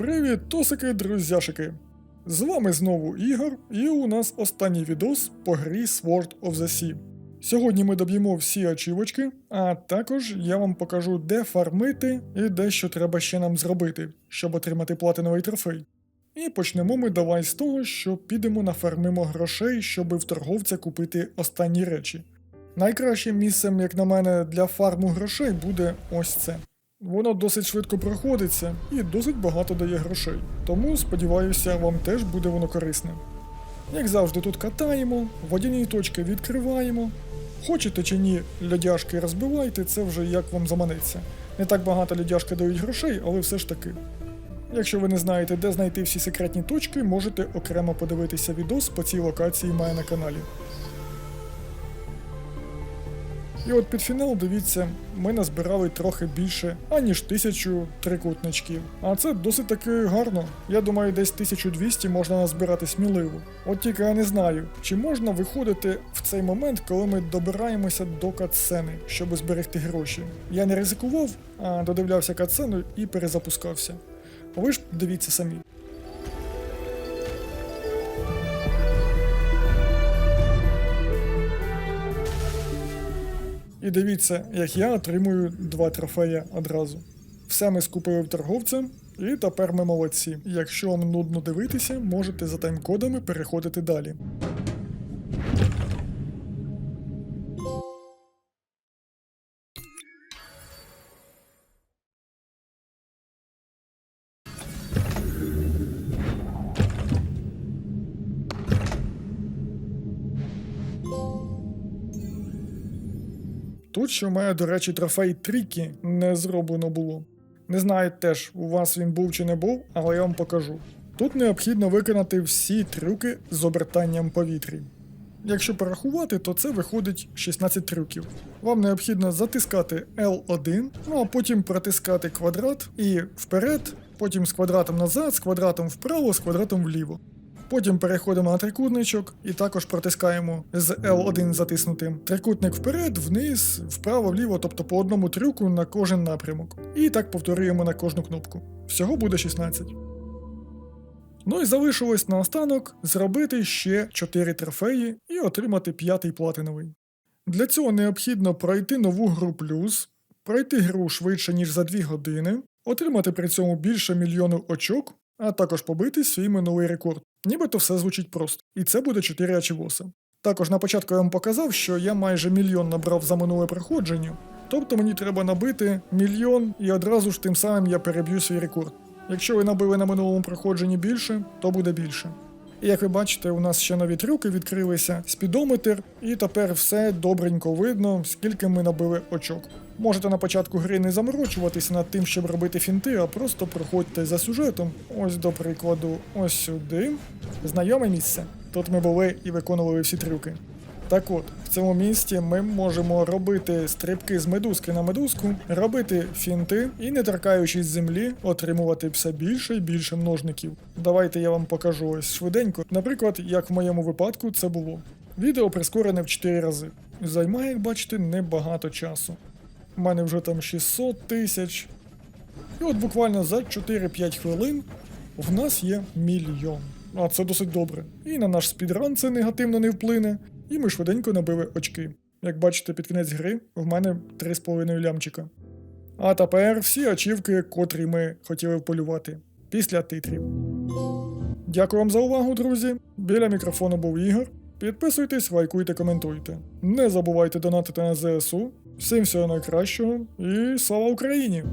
Привіт, тосики, друзяшики! З вами знову Ігор, і у нас останній відос по грі Sword of the Sea. Сьогодні ми доб'ємо всі ачівочки, а також я вам покажу, де фармити і де що треба ще нам зробити, щоб отримати платиновий трофей. І почнемо ми давай з того, що підемо нафармимо грошей, щоб в торговця купити останні речі. Найкращим місцем, як на мене, для фарму грошей буде ось це. Воно досить швидко проходиться і досить багато дає грошей. Тому сподіваюся, вам теж буде воно корисне. Як завжди, тут катаємо, водяні точки відкриваємо. Хочете чи ні, льодяшки розбивайте, це вже як вам заманеться. Не так багато льодяшки дають грошей, але все ж таки. Якщо ви не знаєте, де знайти всі секретні точки, можете окремо подивитися відос по цій локації має на каналі. І от під фінал, дивіться, ми назбирали трохи більше, аніж тисячу трикутничків. А це досить таки гарно. Я думаю, десь 1200 можна назбирати сміливо. От тільки я не знаю, чи можна виходити в цей момент, коли ми добираємося до катсцени, щоб зберегти гроші. Я не ризикував, а додивлявся катсцену і перезапускався. Ви ж дивіться самі. І дивіться, як я отримую два трофеї одразу. Все ми скупили в торговця, і тепер ми молодці. Якщо вам нудно дивитися, можете за тайм-кодами переходити далі. Тут ще в мене, до речі, трофей Трікі не зроблено було. Не знаю теж, у вас він був чи не був, але я вам покажу. Тут необхідно виконати всі трюки з обертанням повітрі. Якщо порахувати, то це виходить 16 трюків. Вам необхідно затискати L1, ну а потім протискати квадрат і вперед, потім з квадратом назад, з квадратом вправо, з квадратом вліво. Потім переходимо на трикутничок і також протискаємо з L1 затиснутим трикутник вперед, вниз, вправо, вліво, тобто по одному трюку на кожен напрямок. І так повторюємо на кожну кнопку. Всього буде 16. Ну і залишилось наостанок зробити ще 4 трофеї і отримати п'ятий платиновий. Для цього необхідно пройти нову гру плюс, пройти гру швидше, ніж за 2 години, отримати при цьому більше мільйону очок, а також побити свій минулий рекорд. Нібито все звучить просто. І це буде 4 ачівоса. Також на початку я вам показав, що я майже мільйон набрав за минуле проходження, тобто мені треба набити мільйон і одразу ж тим самим я переб'ю свій рекорд. Якщо ви набили на минулому проходженні більше, то буде більше. І як ви бачите, у нас ще нові трюки відкрилися, спідометр, і тепер все добренько видно, скільки ми набили очок. Можете на початку гри не заморочуватися над тим, щоб робити фінти, а просто проходьте за сюжетом. Ось до прикладу, ось сюди. Знайоме місце. Тут ми були і виконували всі трюки. Так от, в цьому місці ми можемо робити стрибки з медузки на медузку, робити фінти і, не торкаючись землі, отримувати все більше і більше множників. Давайте я вам покажу ось швиденько. Наприклад, як в моєму випадку це було. Відео прискорене в 4 рази. Займає, як бачите, небагато часу. У мене вже там 600 тисяч. І от буквально за 4-5 хвилин в нас є мільйон. А це досить добре. І на наш спідран це негативно не вплине, і ми швиденько набили очки. Як бачите, під кінець гри в мене 3,5 лямчика. А тепер всі ачівки, котрі ми хотіли вполювати після титрів. Дякую вам за увагу, друзі. Біля мікрофону був Ігор. Підписуйтесь, лайкуйте, коментуйте. Не забувайте донатити на ЗСУ. Всім всього найкращого і слава Україні!